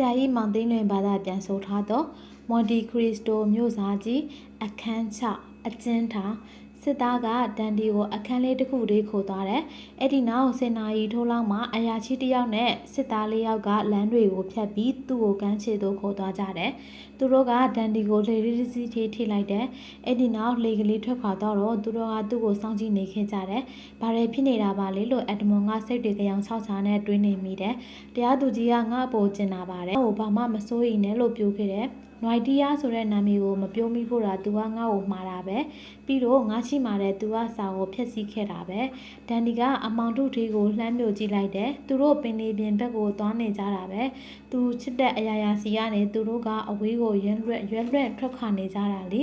ရာကြီးမောင်သိန်းလွင်ဘာသာပြန်ဆိုထားသောမွန်တီခရစ္စတိုမြို့စားကြီးအခန်း6အကျဉ်းထောင် စစ်သားကဒန်ဒီကိုအခန်းလေးတစ်ခုလေးခိုသွားတယ်။အဲ့ဒီနောက်စင်နာရီထိုးလောက်မှာအရာရှိတစ်ယောက်နဲ့စစ်သားလေးယောက်ကလမ်းတွေကိုဖြတ်ပြီးသူ့ကိုကမ်းခြေသို့ခိုသွားကြတယ်။သူတို့ကဒန်ဒီကိုလေရီစီထိထိလိုက်တယ်။အဲ့ဒီနောက်လေကလေးထွက်ခွာတော့တော့သူတို့ကသူ့ကိုစောင့်ကြည့်နေခဲ့ကြတယ်။ဘာတွေဖြစ်နေတာပါလဲလို့အက်ဒမွန်ကစိတ်တွေကြောင်ဆောက်ချာနဲ့တွေးနေမိတယ်။တရားသူကြီးကငါ့အပေါ်ကျင်တာပါတယ်။ဟိုဘာမှမစိုးရိမ်နဲ့လို့ပြောခဲ့တယ်။ နွိုင်တီးယားဆိုတဲ့နာမည်ကိုမပြောမိဖို့တာသူကငါ့ကိုမှားတာပဲပြီးတော့ငါရှိမှာတဲ့သူကစာကိုဖျက်ဆီးခဲ့တာပဲဒန်ဒီကအမောင်တို့ထေးကိုလှမ်းမြို့ကြည့်လိုက်တယ်သူတို့ပင်လေးပြင်ဘက်ကိုသွားနေကြတာပဲသူချစ်တဲ့အရာရာစီကနေသူတို့ကအဝေးကိုရွံ့ရွက်ရွက်လွက်ထွက်ခါနေကြတာလေ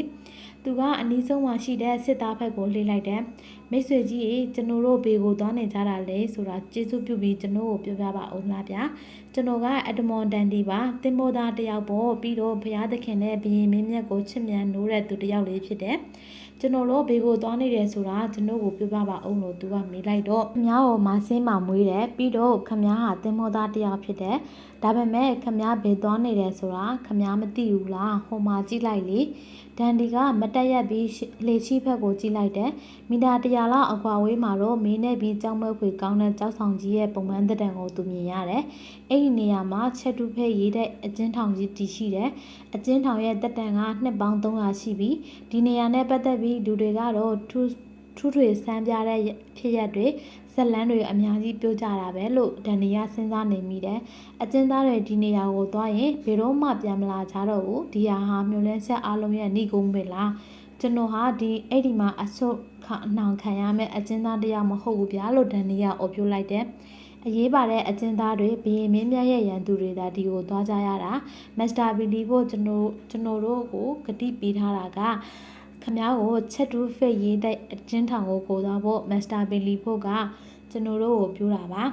သူကအနီးဆုံးမှာရှိတဲ့စစ်သားဘက်ကိုလှည့်လိုက်တယ်မိတ်ဆွေကြီးရေကျွန်တော်တို့ဘေကိုသွားနေကြတာလေဆိုတာကျေးဇူးပြုပြီးကျွန်တော်ကိုပြောပြပါအောင်လားဗျာကျွန်တော်ကအက်ဒမွန်ဒန်ဒီပါတင်မောသားတယောက်ပေါ့ပြီးတော့ဘုရားသခင်နဲ့ဘုရင်မင်းမြတ်ကိုချစ်မြတ်နိုးတဲ့သူတယောက်လေးဖြစ်တယ် ကျွန်တော်တို့ဘေကိုသွားနေတယ်ဆိုတာကျွန်တော်ကိုပြောပြပါအောင်လို့သူကမေးလိုက်တော့ခမားကိုမဆင်းမှမွေးတယ်ပြီးတော့ခမားဟာတင်မောသားတယောက်ဖြစ်တယ်ဒါပေမဲ့ခမားဘေသွားနေတယ်ဆိုတာခမားမသိဘူးလားဟိုမှာကြည့်လိုက်လေဒန်ဒီကမတက်ရက်ပြီးလေချီဘက်ကိုကြည့်လိုက်တယ်မီတာ100လောက်အကွာဝေးမှာတော့မင်းနဲ့ပြီးကြောင်းမွဲခွေကောင်းတဲ့ကြောက်ဆောင်ကြီးရဲ့ပုံမှန်တက်တံကိုသူမြင်ရတယ်အဲ့ဒီနေရာမှာချက်တူဖဲရေးတဲ့အကျဉ်းထောင်ကြီးတည်ရှိတယ်အကျဉ်းထောင်ရဲ့တက်တံကနှစ်ပေါင်း300ရှိပြီးဒီနေရာနဲ့ပတ်သက်ပြီးလူတွေကတော့ထူးထူးထွေစမ်းပြတဲ့ဖြစ်ရက်တွေဇက်လန်းတွေအများကြီးပြောကြတာပဲလို့ဒန်နီယာစဉ်းစားနေမိတယ်။အကျဉ်းသားတွေဒီနေရာကိုသွားရင်ဘယ်တော့မှပြန်မလာကြတော့ဘူး။ဒီဟာဟာမျိုးလဲဆက်အားလုံးရဲ့ဏိကုံးပဲလား။ကျွန်တော်ဟာဒီအဲ့ဒီမှာအဆုတ်ခအနှောင်ခံရမယ့်အကျဉ်းသားတရားမဟုတ်ဘူးဗျာလို့ဒန်နီယာအော်ပြောလိုက်တယ်။အရေးပါတဲ့အကျဉ်းသားတွေဘီရင်မင်းမြတ်ရဲ့ရန်သူတွေဒါဒီကိုသွားကြရတာမစ္စတာဘီလီဖို့ကျွန်တော်ကျွန်တော်တို့ကိုဂတိပေးထားတာက ခမားကိုချက်တူးဖိတ်ရေးတဲ့အကျဉ်းထောင်ကိုကိုသွားဖို့မစ္စတာဘီလီဖို့ကကျွန်တော်တို့ကိုပြောတာပါ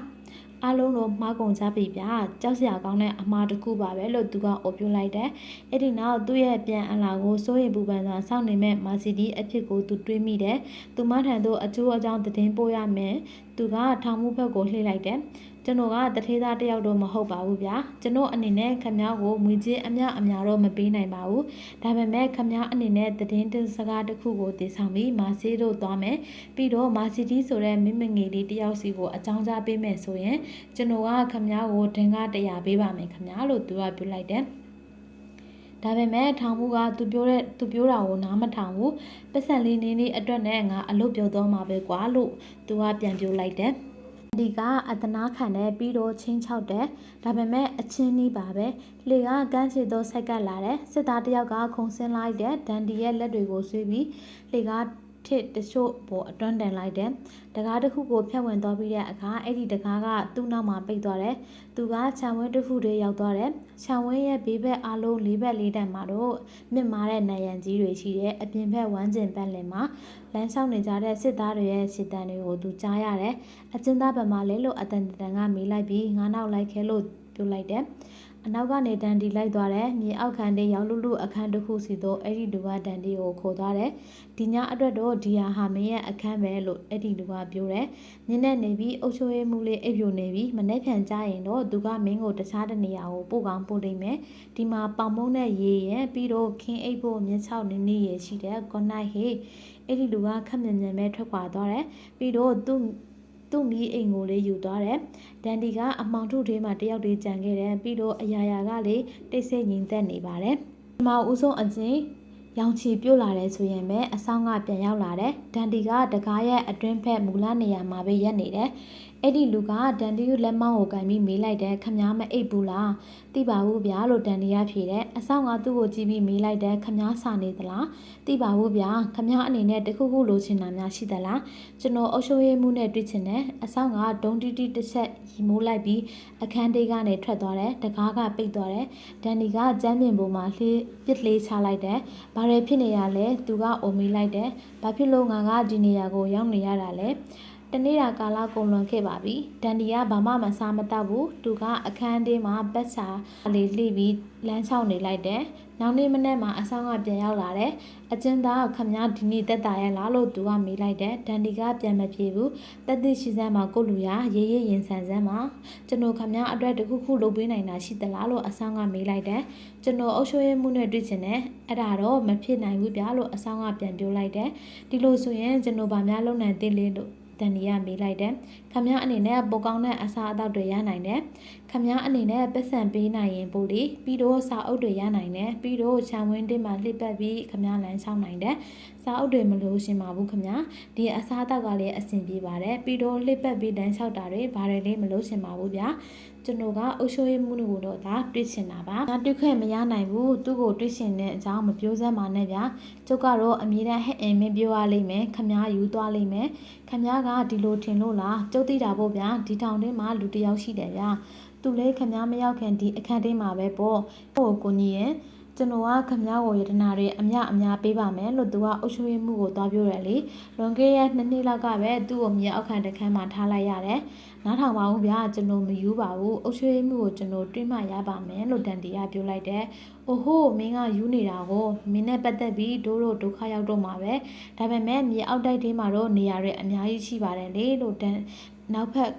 အားလုံးတော့မှားကုန်ကြပြီဗျာကြောက်စရာကောင်းတဲ့အမှားတစ်ခုပါပဲလို့သူကအော်ပြလိုက်တယ်အဲ့ဒီနောက်သူ့ရဲ့ပြန်အလာကိုစိုးရိမ်ပူပန်စွာစောင့်နေမဲ့မာစီဒီအဖြစ်ကိုသူတွေးမိတယ်သူမထံသို့အကျိုးအကြောင်းသတင်းပို့ရမယ်သူကထောင်မှုဘက်ကိုလှည့်လိုက်တယ် ကျွန်တော်ကတထေးသားတယောက်တော့မဟုတ်ပါဘူးဗျာကျွန်တော်အနေနဲ့ခမားကိုငွေကြေးအများအများတော့မပေးနိုင်ပါဘူးဒါပေမဲ့ခမားအနေနဲ့တည်င်းတင်စကားတစ်ခုကိုတည်ဆောင်ပြီးမာစီတို့သွားမယ်ပြီးတော့မာစီတီဆိုတဲ့မိမငယ်လေးတယောက်စီကိုအကြောင်းကြားပေးမယ်ဆိုရင်ကျွန်တော်ကခမားကိုဒင်္ဂ100ပေးပါမယ်ခမားလို့သူကပြောလိုက်တယ်ဒါပေမဲ့ထောင်မှုကသူပြောတဲ့သူပြောတာကိုနားမထောင်ဘူးပတ်စံလေးနေနေအတွက်နဲ့ငါအလုပ်ပြောတော့မှာပဲကွာလို့သူကပြန်ပြောလိုက်တယ်။ ဒီကအတနာခံတဲ့ပြီးတော့ချင်းချောက်တယ်ဒါပေမဲ့အချင်းနီးပါပဲလေကကန်းစီတော့ဆိုက်ကပ်လာတယ်စစ်သားတယောက်ကခုံဆင်းလိုက်တဲ့ဒန်ဒီရဲ့လက်တွေကိုဆွေးပြီးလေက ထစ်တချို့ပေါ်အတွန်းတန်လိုက်တယ်။တကားတစ်ခုကိုဖြတ်ဝင်သွားပြီးတဲ့အခါအဲ့ဒီတကားကသူ့နောက်မှာပိတ်သွားတယ်။သူကခြံဝင်းတစ်ခုတည်းရောက်သွားတယ်။ခြံဝင်းရဲ့ဘေးဘက်အလုံးလေးဘက်လေးတန်မှာတော့မြင့်မားတဲ့နယံကြီးတွေရှိတယ်။အပြင်ဘက်ဝမ်းကျင်ပတ်လည်မှာလမ်းလျှောက်နေကြတဲ့စစ်သားတွေရဲ့ရှစ်တန်တွေကိုသူကြားရတယ်။အကျဉ်းသားဗမာလဲလို့အတန်တန်ကမေးလိုက်ပြီးငါနောက်လိုက်ခဲလို့ ပြောလိုက်တယ်။အနောက်ကနေဒန်ဒီလိုက်သွားတယ်မြေအောက်ခံတဲ့ရောင်လူလူအခန်းတစ်ခုစီတော့အဲ့ဒီလူကဒန်ဒီကိုခေါ်သွားတယ်ဒီညအတွက်တော့ဒီဟာဟာမင်းရဲ့အခန်းပဲလို့အဲ့ဒီလူကပြောတယ်ညနေနေပြီးအုပ်ချုပ်ရေးမှုလေးအိပ်ပြိုနေပြီးမနေ့ဖြန်ကြရင်တော့သူကမင်းကိုတခြားတနေရာကိုပို့ကောင်းပို့လိမ့်မယ်ဒီမှာပေါင်မုံနဲ့ရေရဲ့ပြီးတော့ခင်းအိပ်ဖို့မြင်းချောက်နေနေရရှိတယ် good night ဟေးအဲ့ဒီလူကခက်မြန်မြန်ပဲထွက်ခွာသွားတယ်ပြီးတော့သူ့ သူ့မိအိမ်ကိုလေးယူသွားတယ်။ဒန်ဒီကအမောင်ထုထဲမှာတယောက်တည်းကြံခဲ့တယ်ပြီးတော့အရာရာကလေတိတ်ဆိတ်ငြိမ်သက်နေပါတယ်။အမောင်ဦးဆုံးအချင်းရောင်ချီပြုတ်လာတယ်ဆိုရင်ပဲအဆောင်ကပြန်ရောက်လာတယ်။ဒန်ဒီကတကားရဲ့အတွင်းဖက်မူလနေရာမှာပဲရက်နေတယ်။ အဲ့ဒီလူကဒန်ဒီယူလက်မောင်းကိုကန်ပြီးမေးလိုက်တယ်ခမားမအိပ်ဘူးလားသိပါဘူးဗျာလို့ဒန်ဒီကဖြေတယ်အဆောင်ကသူ့ကိုကြည့်ပြီးမေးလိုက်တယ်ခမားစာနေသလားသိပါဘူးဗျာခမားအနေနဲ့တခုခုလိုချင်တာများရှိသလားကျွန်တော်အုပ်ချုပ်ရေးမှုနဲ့တွေ့ချင်တယ်အဆောင်ကဒုံတီတီတစ်ချက်ရီမိုးလိုက်ပြီးအခန်းတေးကနေထွက်သွားတယ်တကားကပိတ်သွားတယ်ဒန်ဒီကကျမ်းပြင်ပေါ်မှာလှေးပစ်လေးချလိုက်တယ်ဘာတွေဖြစ်နေရလဲသူကအိုမေးလိုက်တယ်ဘာဖြစ်လို့ငါကဒီနေရာကိုရောက်နေရတာလဲဒ တနေ့တာကာလကုန်လွန်ခဲ့ပါပြီဒန်ဒီကဘာမှမစားမတော့ဘူးသူကအခန်းထဲမှာပတ်စာလေးလှိပြီးလမ်းချောင်းနေလိုက်တယ်နောက်နေ့မနေ့မှာအဆောင်ကပြန်ရောက်လာတယ်အကျဉ်းသားခမည်းဒီနေ့တက်တာရဲ့လားလို့သူကမေးလိုက်တယ်ဒန်ဒီကပြန်မပြေဘူးတက်သစ်ရှိစမ်းမှာကိုလူရရေးရေးရင်ဆန်စမ်းမှာကျွန်တော်ခမည်းအတွက်တခုခုလုပ်ပေးနိုင်တာရှိသလားလို့အဆောင်ကမေးလိုက်တယ်ကျွန်တော်အုပ်ချုပ်ရေးမှုနဲ့တွေ့ချင်တယ်အဲ့ဒါတော့မဖြစ်နိုင်ဘူးဗျာလို့အဆောင်ကပြန်ပြောလိုက်တယ်ဒီလိုဆိုရင်ကျွန်တော်ဗာများလုပ်နိုင်သေးလေလို့ တန်ဒီကမေးလိုက်တယ်။ခမည်းအနေနဲ့ပိုကောင်းတဲ့အစားအသောက်တွေရနိုင်တယ်။ခမည်းအနေနဲ့ပတ်စံပေးနိုင်ရင်ပို့လေပြီးတော့စာအုပ်တွေရနိုင်တယ်။ပြီးတော့ခြံဝင်းတင်းမှာလှိပတ်ပြီးခမည်းလမ်းဆောင်နိုင်တယ်။စာအုပ်တွေမလို့ရှင်ပါဘူးခမည်း။ဒီအစားအသောက်ကလည်းအဆင်ပြေပါတယ်။ပြီးတော့လှိပတ်ပြီးလမ်းလျှောက်တာတွေဘာတွေလေးမလို့ရှင်ပါဘူးဗျာ။ကျွန်တော်ကအုပ်ချုပ်ရေးမှုကိုတော့ဒါတွေ့ချင်တာပါ။ဒါတွေ့ခွင့်မရနိုင်ဘူး။သူ့ကိုတွေ့ချင်တဲ့အကြောင်းမပြောစမ်းပါနဲ့ဗျာ။ကျုပ်ကတော့အမြဲတမ်းဟဲ့အင်မင်းပြောရလိမ့်မယ်။ခမည်းယူသွားလိမ့်မယ်။ခမည်းကဒီလိုထင်လို့လား။ကျုပ်သိတာပေါ့ဗျာ။ဒီတောင်ထဲမှာလူတစ်ယောက်ရှိတယ်ဗျာ။သူလည်းခမည်းမရောက်ခင်ဒီအခန်းထဲမှာပဲပေါ့။ဟိုကိုကြီးရင် ကျွန်တော်ကခမည်းကိုယတနာတွေအမြအများပေးပါမယ်လို့သူကအုပ်ချုပ်ရေးမှုကိုသွားပြောတယ်လေလွန်ခဲ့တဲ့နှစ်နှစ်လောက်ကပဲသူ့ကိုမြေအောက်ခံတခန်းမှာထားလိုက်ရတယ်နားထောင်ပါဦးဗျာကျွန်တော်မယူပါဘူးအုပ်ချုပ်ရေးမှုကိုကျွန်တော်တွေးမှရပါမယ်လို့တန်တီကပြောလိုက်တယ်အိုဟိုမင်းကယူနေတာကိုမင်းနဲ့ပတ်သက်ပြီးတို့တို့ဒုက္ခရောက်တော့မှာပဲဒါပေမဲ့မြေအောက်တိုက်ထဲမှာတော့နေရာတွေအများကြီးရှိပါတယ်လေလို့တန်နောက်ဖက်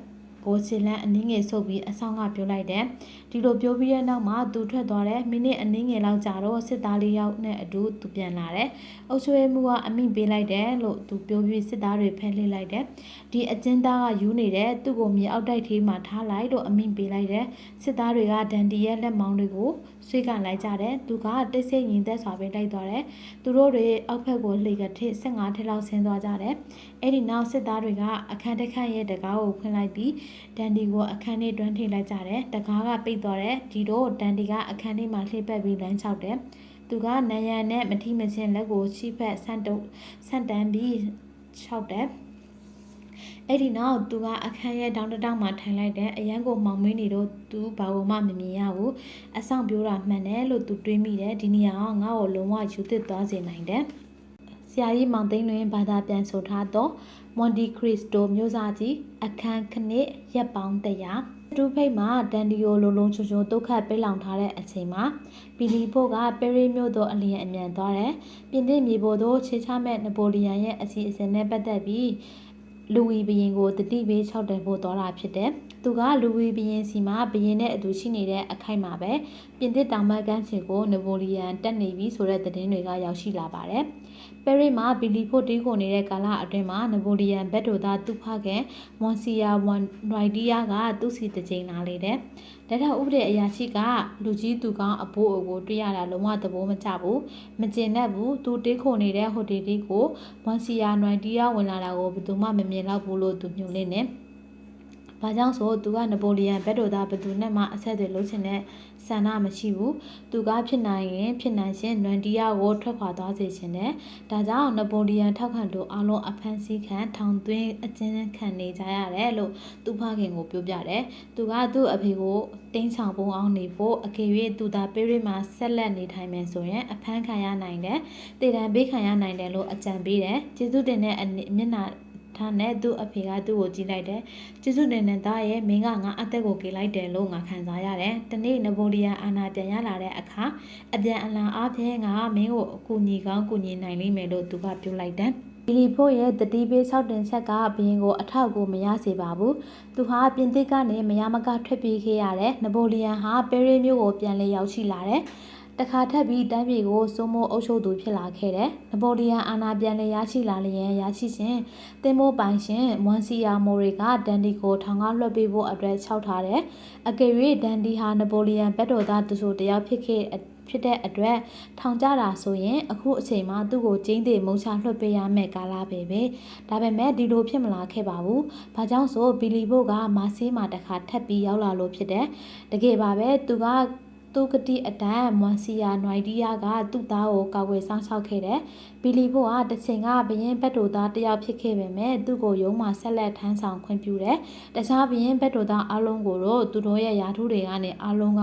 ကိုစင်လန်းအနည်းငယ်ဆုပ်ပြီးအဆောင်ကပြောလိုက်တယ်ဒီလိုပြောပြီးတဲ့နောက်မှာသူထွက်သွားတယ်မိနစ်အနည်းငယ်လောက်ကြာတော့စစ်သားလေးယောက်နဲ့အတူသူပြန်လာတယ်အုပ်ချုပ်ရေးမှုကအမိပေးလိုက်တယ်လို့သူပြောပြီးစစ်သားတွေဖမ်းလှစ်လိုက်တယ်ဒီအကျဉ်းသားကယူနေတယ်သူ့ကိုမြေအောက်တိုက်သေးမှာထားလိုက်လို့အမိပေးလိုက်တယ်စစ်သားတွေကဒန်ဒီရဲ့လက်မောင်းတွေကိုဆွေးကန်လိုက်ကြတယ်သူကတိတ်ဆိတ်ရင်သက်စွာပဲလိုက်သွားတယ်သူတို့တွေအောက်ဖက်ကိုလှေကထစ်15ထစ်လောက်ဆင်းသွားကြတယ်အဲ့ဒီနောက်စစ်သားတွေကအခန်းတစ်ခန့်ရဲ့တကားကိုဖွင့်လိုက်ပြီးဒန်ဒီကိုအခန်းထဲတွန်းထိလိုက်ကြတယ်တကားကပိတ်သွားတယ်ဒီတော့ဒန်ဒီကအခန်းထဲမှာလှည့်ပတ်ပြီးလမ်းလျှောက်တယ်သူကနယံနဲ့မထိမချင်းလက်ကိုချိဖက်ဆန့်တုပ်ဆန့်တန်းပြီးလျှောက်တယ် အဲ့ဒီနောက်သူကအခန်းရဲ့တောင်တတောင်မှာထိုင်လိုက်တယ်အရန်ကိုမှောင်မင်းနေတော့သူဘာလို့မှမမြင်ရဘူးအဆောင်ပြောတာမှန်တယ်လို့သူတွေးမိတယ်ဒီနေရာကငါ့ကိုလုံးဝယူသစ်သွားစေနိုင်တယ်ဆရာကြီးမောင်သိန်းလွင်ဘာသာပြန်ဆိုထားတော့မွန်တီခရစ်စတိုမျိုးစားကြီးအခန်းခနစ်ရက်ပေါင်း100ဒူဖိတ်မှာဒန်ဒီယိုလိုလုံးချုံချုံဒုက္ခပိတ်လောင်ထားတဲ့အချိန်မှာပီလီဖို့ကပဲရီမြို့သို့အလျင်အမြန်သွားတယ်။ပြင်သစ်မြေပေါ်သို့ခြေချမဲ့နပိုလီယန်ရဲ့အစီအစဉ်နဲ့ပတ်သက်ပြီး လူဝီဘရင်ကိုတတိပေး၆တယ်ဖို့သွားတာဖြစ်တယ်။သူကလူဝီဘရင်စီမှာဘရင်နဲ့အတူရှိနေတဲ့အခိုက်မှာပဲပြင်သစ်တောင်ဘက်ကမ်းခြေကိုနပိုလီယန်တက်နေပြီဆိုတဲ့သတင်းတွေကရောက်ရှိလာပါတယ်။ ပဲရစ်မှာဘီလီဖို့တီးခုနေတဲ့ကာလအတွင်းမှာနပိုလီယန်ဘက်တိုသားသူဖခင်မွန်စီယာဝန်ရိုက်ဒီယာကသူ့စီတကြိမ်လာလေတယ်။လက်ထောက်ဥပဒေအရာရှိကလူကြီးသူကောင်းအဖိုးအကိုတွေ့ရတာလုံးဝသဘောမကျဘူး။မကျင်တတ်ဘူး။သူတီးခုနေတဲ့ဟိုတယ်တီးကိုမွန်စီယာရိုက်ဒီယာဝင်လာတာကိုဘယ်သူမှမမြင်တော့ဘူးလို့သူညွှန်လင်းနေ။။ ဘာကြောင့်ဆိုသူကနပိုလီယန်ဘက်တော်သားဘသူနဲ့မှအဆက်တွေလုပ်ချင်တဲ့ဆန္ဒမရှိဘူး။သူကဖြစ်နိုင်ရင်ဖြစ်နိုင်ရှင်နွန်တီယာကိုထွက်ခွာသွားစေချင်တယ်။ဒါကြောင့်နပိုလီယန်ထောက်ခံသူအလုံးအဖမ်းဆီးခံထောင်သွင်းအကျဉ်းခံနေကြရတယ်လို့သူဖခင်ကိုပြောပြတယ်။သူကသူ့အဖေကိုတင်းဆောင်ပုံအောင်နေဖို့အကေ၍သူသာပေရစ်မှာဆက်လက်နေထိုင်မယ်ဆိုရင်အဖမ်းခံရနိုင်တယ်။တည်တံပေးခံရနိုင်တယ်လို့အကြံပေးတယ်။ကျေးဇူးတင်တဲ့မျက်နှာ ထားနဲ့သူ့အဖေကသူ့ကိုကြည့်လိုက်တယ်ကျေးဇူးတင်တဲ့သားရဲ့မင်းကငါအသက်ကိုကေလိုက်တယ်လို့ငါခံစားရတယ်တနေ့နပိုလီယန်အာနာပြန်ရလာတဲ့အခါအပြန်အလှန်အားဖြင့်ငါမင်းကိုအကူညီကောင်းကူညီနိုင်လိမ့်မယ်လို့သူကပြောလိုက်တယ်ဘီလီဖို့ရဲ့တတိပေး၆တင်ချက်ကဘရင်ကိုအထောက်ကိုမရစေပါဘူး။သူဟာပြင်သစ်ကနေမရမကထွက်ပြေးခဲ့ရတယ်။နပိုလီယန်ဟာပဲရီမြို့ကိုပြန်လည်ရောက်ရှိလာတယ်။ တခါထပ်ပြီးတန်းပြည်ကိုစိုးမိုးအုပ်ချုပ်သူဖြစ်လာခဲ့တယ်။နပိုလီယန်အာဏာပြန်လည်ရရှိလာလျင်ရရှိခြင်းတင်မိုးပိုင်ရှင်မွန်စီယာမိုရီကဒန်ဒီကိုထောင်ကလွှတ်ပေးဖို့အတွက်ခြောက်ထားတယ်။အကယ်၍ဒန်ဒီဟာနပိုလီယန်ဘက်တော်သားတဆိုတယောက်ဖြစ်ခဲ့ဖြစ်တဲ့အတွက်ထောင်ကြတာဆိုရင်အခုအချိန်မှာသူ့ကိုကျင်းသေးမုံချလွှတ်ပေးရမယ့်ကာလပဲပဲဒါပေမဲ့ဒီလိုဖြစ်မလာခဲ့ပါဘူး။ဘာကြောင့်ဆိုဘီလီဘိုကမာဆေးမှာတခါထပ်ပြီးရောက်လာလို့ဖြစ်တယ်။တကယ်ပါပဲသူက သူကတိအတန်မွန်စီယာနွိုင်ဒီယာကသူ့သားကိုကောက်ွယ်ဆောင်ရှောက်ခဲ့တယ်။ဘီလီဖို့ကတစ်ချိန်ကဘရင်ဘက်တော်သားတစ်ယောက်ဖြစ်ခဲ့ပေမဲ့သူ့ကိုရုံးမှာဆက်လက်ထမ်းဆောင်ခွင့်ပြုတယ်။တခြားဘရင်ဘက်တော်သားအလုံးကိုတော့သူတို့ရဲ့ယာထုတွေကနေအလုံးက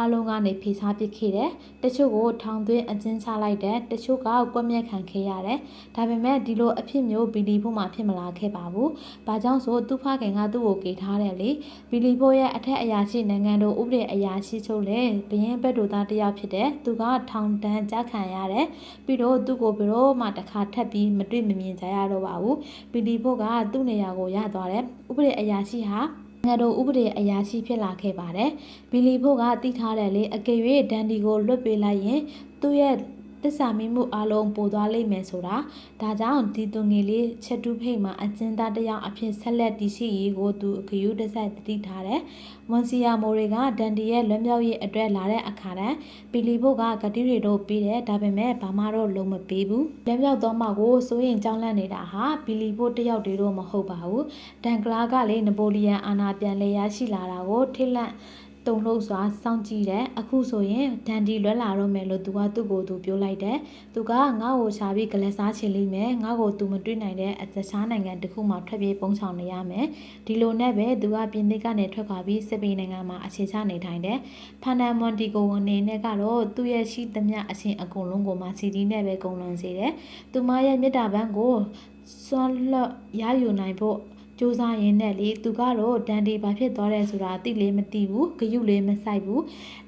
အလုံးကနေဖေးစားပစ်ခဲ့တယ်။တချို့ကိုထောင်သွင်းအကျဉ်းချလိုက်တယ်။တချို့ကကွက်မြက်ခံခဲ့ရတယ်။ဒါပေမဲ့ဒီလိုအဖြစ်မျိုးဘီလီဖို့မှာဖြစ်မလာခဲ့ပါဘူး။ဘာကြောင့်ဆိုသူ့ဖခင်ကသူ့ကိုကေထားတယ်လေ။ဘီလီဖို့ရဲ့အထက်အရာရှိနိုင်ငံတော်ဥပဒေအရာရှိချုပ်လည်းဘရင်ဘက်တော်သားတစ်ယောက်ဖြစ်တယ်သူကထောင်တန်းကြခံရတယ်ပြီးတော့သူ့ကိုဘယ်တော့မှတစ်ခါထပ်ပြီးမတွေ့မမြင်ကြရတော့ပါဘူးပီလီဖို့ကသူ့နေရာကိုရသွားတယ်ဥပဒေအရာရှိဟာငါတို့ဥပဒေအရာရှိဖြစ်လာခဲ့ပါတယ်ဘီလီဖို့ကတိထားတယ်လေအကယ်၍ဒန်ဒီကိုလွတ်ပေးလိုက်ရင်သူ့ရဲ့ တစ္ဆာမိမှုအလုံးပိုသွားလိမ့်မယ်ဆိုတာဒါကြောင့်ဒီသူငယ်လေးချက်တူးဖိတ်မှာအကျဉ်းသားတစ်ယောက်အဖြစ်ဆက်လက်တည်ရှိရေးကိုသူဂယုတစိုက်တည်ထားတယ်။မွန်စီယာမိုတွေကဒန်ဒီရဲ့လွတ်မြောက်ရေးအတွက်လာတဲ့အခါတန်းပီလီဘုတ်ကဂတိတွေတော့ပြီးတယ်ဒါပေမဲ့ဘာမှတော့လုံးမပေးဘူး။လွတ်မြောက်တော့မှကိုစိုးရင်ကြောင်းလန့်နေတာဟာပီလီဘုတ်တယောက်တည်းတော့မဟုတ်ပါဘူး။ဒန်ကလာကလည်းနပိုလီယန်အာဏာပြန်လဲရရှိလာတာကိုထိတ်လန့် တုံလို့စွာစောင့်ကြည့်တယ်အခုဆိုရင်ဒန်ဒီလွတ်လာတော့မယ်လို့သူကသူ့ကိုယ်သူပြောလိုက်တယ်သူကငါ့ကိုရှာပြီးကလစားချင်လိမ့်မယ်ငါ့ကိုသူမတွေ့နိုင်တဲ့အတခြားနိုင်ငံတစ်ခုမှထွက်ပြေးပုံဆောင်နေရမယ်ဒီလိုနဲ့ပဲသူကပြင်သစ်ကနေထွက်ခွာပြီးစပိန်နိုင်ငံမှာအခြေချနေထိုင်တယ်ဖာနန်မွန်တီကိုအနေနဲ့ကတော့သူ့ရဲ့ရှိသမျှအချင်းအကုန်လုံးကိုမှစီဒီနဲ့ပဲကုန်လွန်စေတယ်သူမရဲ့မြစ်တာပန်းကိုစွန့်လွတ်ရယူနိုင်ဖို့ စူးစမ်းရင်းနဲ့လေသူကတော့ဒန်ဒီဘာဖြစ်သွားတယ်ဆိုတာသိလေးမသိဘူးဂယုလေးမဆိုင်ဘူး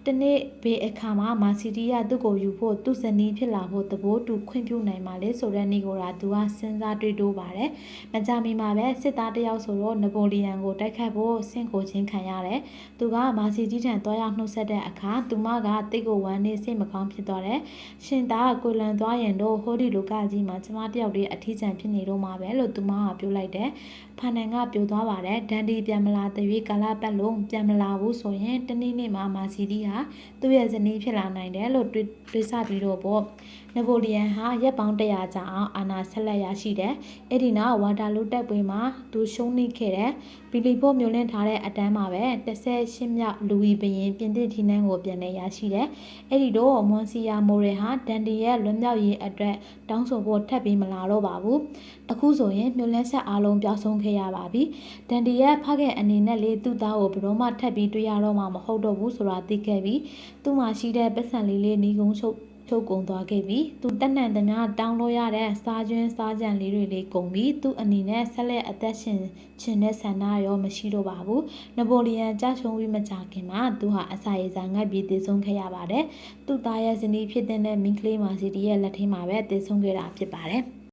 တနေ့ဘေးအခါမှာမာစီတီကသူ့ကိုယူဖို့သူ့ဇနီးဖြစ်လာဖို့သဘောတူခွင့်ပြုနိုင်ပါလေဆိုတဲ့နေကိုရာသူကစဉ်းစားတွေးတိုးပါတယ်မကြမီမှာပဲစစ်သားတယောက်ဆိုတော့နပိုလီယန်ကိုတိုက်ခတ်ဖို့ဆင့်ကိုချင်းခံရတယ်သူကမာစီတီထံတွားရောက်နှုတ်ဆက်တဲ့အခါသူမကတိတ်ကိုဝမ်းနေစိတ်မကောင်းဖြစ်သွားတယ်ရှင်သားကိုလန်သွားရင်တော့ဟိုဒီလိုကကြီးမှာကျမတယောက်တည်းအထီးကျန်ဖြစ်နေတော့မှာပဲလို့သူမကပြောလိုက်တယ်ဖာနန်ကပြောသွားပါတယ်ဒန်ဒီပြန်မလာတဲ့၍ကာလာပတ်လုံးပြန်မလာဘူးဆိုရင်တနေ့နေ့မှာမာစီတီဟာသူ့ရဲ့ဇနီးဖြစ်လာနိုင်တယ်လို့တွေးတွေးဆပြီးတော့ပေါ့နဗိုလီယန်ဟာရက်ပေါင်း100ကြာအောင်အာဏာဆက်လက်ရရှိတယ်အဲ့ဒီနောက်ဝါတာလူတက်ပွဲမှာသူရှုံးနိခဲ့တယ်ဘီလီပို့မျိုးလင့်ထားတဲ့အတန်းမှာပဲ18မြောက်လူဝီဘရင်ပြင်သစ်ဒီနန်းကိုပြန်လည်ရရှိတယ်အဲ့ဒီတော့မွန်စီယာမိုရဲဟာဒန်ဒီရဲ့လွတ်မြောက်ရေးအတွက်တောင်းဆိုဖို့ထပ်ပြီးမလာတော့ပါဘူးအခုဆိုရင်မျိုးလင့်ဆက်အားလုံးပြောင်းဆုံးခဲ့ရပါပြီဒန်ဒီရဲ့ဖခင်အနေနဲ့လေသူ့သားကိုဘယ်တော့မှထပ်ပြီးတွေ့ရတော့မှမဟုတ်တော့ဘူးဆိုတာသိခဲ့ပြီးသူ့မှာရှိတဲ့ပတ်စံလေးလေးနီးကုန်းချုပ် ချုပ်ကုန်သွားခဲ့ပြီသူတက်နှံသမျှတောင်းလို့ရတဲ့စားကျွင်းစားကြံလေးတွေလေးကုန်ပြီသူအနေနဲ့ဆက်လက်အသက်ရှင်ခြင်းတဲ့ဆန္ဒရောမရှိတော့ပါဘူးနပိုလီယန်ကြာရှုံးပြီးမကြခင်မှာသူဟာအစာရေစာငတ်ပြီးတည်ဆုံးခဲ့ရပါတယ်သူ့သားရဲ့ဇနီးဖြစ်တဲ့မင်းကလေးမာစီတီရဲ့လက်ထဲမှာပဲတည်ဆုံးခဲ့တာဖြစ်ပါတယ်